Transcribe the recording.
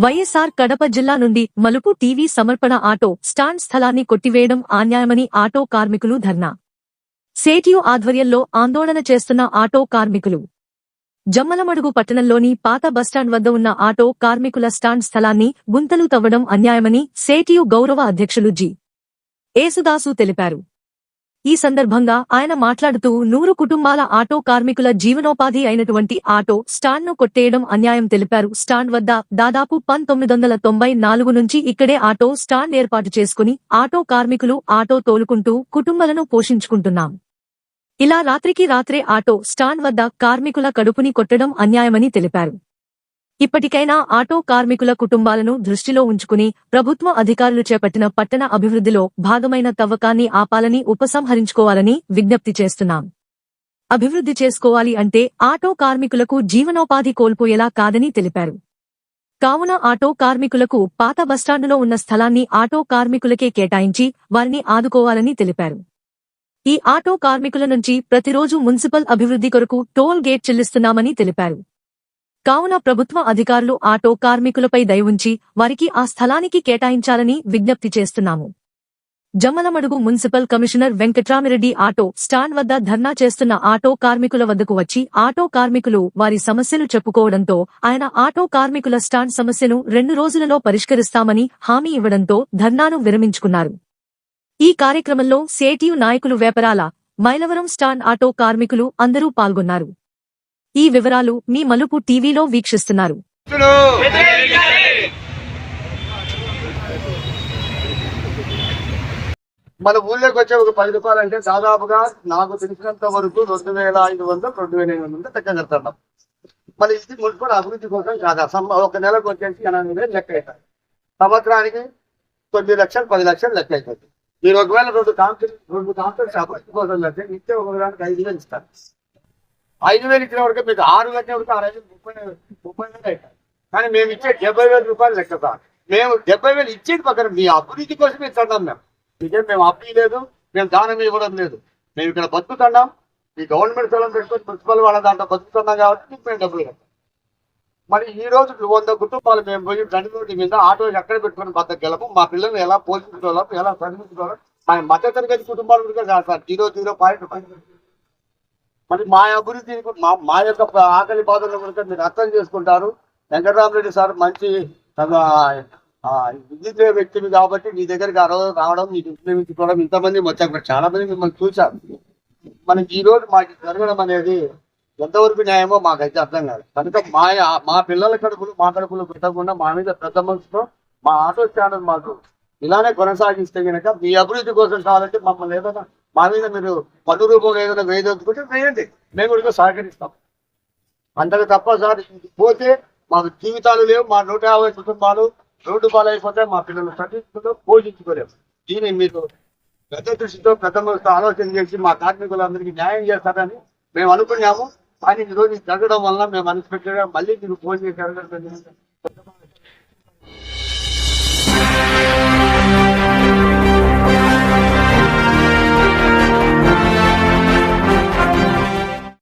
వైఎస్ఆర్ కడప జిల్లా నుండి మలుపు టీవీ సమర్పణ ఆటో స్టాండ్ స్థలాన్ని కొట్టివేయడం అన్యాయమని ఆటో కార్మికులు ధర్నా. సేటియు ఆధ్వర్యంలో ఆందోళన చేస్తున్న ఆటో కార్మికులు. జమ్మలమడుగు పట్టణంలోని పాత బస్టాండ్ వద్ద ఉన్న ఆటో కార్మికుల స్టాండ్ స్థలాన్ని గుంతలు తవ్వడం అన్యాయమని సేటియు గౌరవ అధ్యక్షులు జి. ఏసుదాసు తెలిపారు. ఈ సందర్భంగా ఆయన మాట్లాడుతూ నూరు కుటుంబాల ఆటో కార్మికుల జీవనోపాధి అయినటువంటి ఆటో స్టాండ్ను కొట్టేయడం అన్యాయం తెలిపారు. స్టాండ్ వద్ద దాదాపు పంతొమ్మిది వందల తొంభై నాలుగు నుంచి ఇక్కడే ఆటో స్టాండ్ ఏర్పాటు చేసుకుని ఆటో కార్మికులు ఆటో తోలుకుంటూ కుటుంబాలను పోషించుకుంటున్నాం. ఇలా రాత్రికి రాత్రే ఆటో స్టాండ్ వద్ద కార్మికుల కడుపుని కొట్టడం అన్యాయమని తెలిపారు. ఇప్పటికైనా ఆటో కార్మికుల కుటుంబాలను దృష్టిలో ఉంచుకుని ప్రభుత్వ అధికారులు చేపట్టిన పట్టణ అభివృద్ధిలో భాగమైన తవ్వకాన్ని ఆపాలని ఉపసంహరించుకోవాలని విజ్ఞప్తి చేస్తున్నాం. అభివృద్ధి చేసుకోవాలి అంటే ఆటో కార్మికులకు జీవనోపాధి కోల్పోయేలా కాదని తెలిపారు. కావున ఆటో కార్మికులకు పాత బస్టాండులో ఉన్న స్థలాన్ని ఆటో కార్మికులకే కేటాయించి వారిని ఆదుకోవాలని తెలిపారు. ఈ ఆటో కార్మికుల నుంచి ప్రతిరోజు మున్సిపల్ అభివృద్ధి కొరకు టోల్ గేట్ చెల్లిస్తున్నామని తెలిపారు. కావున ప్రభుత్వ అధికారులు ఆటో కార్మికులపై దయవుంచి వారికి ఆ స్థలానికి కేటాయించాలని విజ్ఞప్తి చేస్తున్నాము. Jammalamadugu municipal commissioner Venkatramireddy auto stand వద్ద ధర్నా చేస్తున్న ఆటో కార్మికుల వద్దకు వచ్చి ఆటో కార్మికులు వారి సమస్యలు చెప్పుకోవడంతో ఆయన ఆటో కార్మికుల స్టాండ్ సమస్యను రెండు రోజులలో పరిష్కరిస్తామని హామీ ఇవ్వడంతో ధర్నాను విరమించుకున్నారు. ఈ కార్యక్రమంలో సేటియు నాయకులు వేపరాల మైలవరం స్టాండ్ ఆటో కార్మికులు అందరూ పాల్గొన్నారు. ఈ వివరాలు మీ మలుపు టీవీలో వీక్షిస్తున్నారు. మన ఊళ్ళోకి వచ్చే ఒక పది రూపాయలు అంటే దాదాపుగా నాకు తెలిసినంత వరకు రెండు వేల ఐదు వందలు రెండు వేల ఎనిమిది వందలు లెక్క కడతాం మన ఇది మున్సిపల్ అభివృద్ధి కోసం కాదు? ఒక నెలకు వచ్చేసి ఎనభై వేలు లెక్క అవుతాయి. సంవత్సరానికి తొమ్మిది లక్షలు పది లక్షలు లెక్క అవుతుంది మీరు ఒకవేళ రెండు కాంపిటీ రెండు కాంపిటీ అభివృద్ధి కోసం అంటే నిత్యం ఒకదానికి ఐదు వేలు ఇస్తారు. ఐదు వేలు ఇచ్చిన వరకు మీకు ఆరు కట్టిన వరకు ఆరు ఐదు ముప్పై ముప్పై వేలు అవుతాయి కానీ మేము ఇచ్చే డెబ్బై వేల రూపాయలు లెక్క సార్. మేము డెబ్బై వేలు ఇచ్చేది పక్కన మీ అభివృద్ధి కోసం ఇస్తున్నాం మేము. ఇదే మేము అప్పీ లేదు మేము దానం ఇవ్వడం లేదు. మేము ఇక్కడ బతుకుతున్నాం. ఈ గవర్నమెంట్ స్థలం పెట్టుకొని మున్సిపల్ వాళ్ళ దాంట్లో బతుకుతున్నాం కాబట్టి మీకు మేము డబ్బులు కట్టాం. మరి ఈ రోజు వంద కుటుంబాలు మేము పోయి దండి రోడ్డు మీద ఆటో ఎక్కడ పెట్టుకొని బతకగలము మా పిల్లల్ని ఎలా పోషించుకోవాలం? ఎలా చదివించుకోవాలం? మా మధ్య తరగతి కుటుంబాలు కూడా కాదు సార్. జీరో జీరో పాయింట్ మరి మా అభివృద్ధి మా మా యొక్క ఆకలి బాధలు కనుక మీరు అర్థం చేసుకుంటారు. వెంకటరామరెడ్డి సార్ మంచి ఆ, విద్యుత్ వ్యక్తివి కాబట్టి నీ దగ్గరికి ఆ రోజు రావడం నీకు ఉపయోగించుకోవడం ఇంతమంది వచ్చారు. చాలా మంది మిమ్మల్ని చూశారు. మనకి ఈ రోజు మాకు జరగడం అనేది ఎంతవరకు న్యాయమో మాకైతే అర్థం కాదు. కనుక మా మా పిల్లల కడుపులు మా కడుపులు పెట్టకుండా మా మీద పెద్ద మనసుతో మా ఆటో ఛానల్ మాకు ఇలానే కొనసాగిస్తే కనుక మీ అభివృద్ధి కోసం కావాలంటే మమ్మల్ని ఏదైనా మా మీద మీరు పన్ను రూపంలో ఏదైనా వేయదలుచుకుంటే వేయండి. మేము కూడా సహకరిస్తాం. అంతకు తప్ప సార్ పోతే మాకు జీవితాలు లేవు మా నూట యాభై కుటుంబాలు రోడ్డు పాలైపోతే మా పిల్లలు చదివించుకుంటూ పోషించుకోలేము దీన్ని మీరు పెద్ద దృష్టితో పెద్ద ఆలోచన చేసి మా కార్మికులందరికీ న్యాయం చేస్తారని మేము అనుకున్నాము. కానీ ఈరోజు రోజు జరగడం వల్ల మేము అన్ఎక్స్పెక్టెడ్ మళ్ళీ మీరు ఫోన్ చేశారు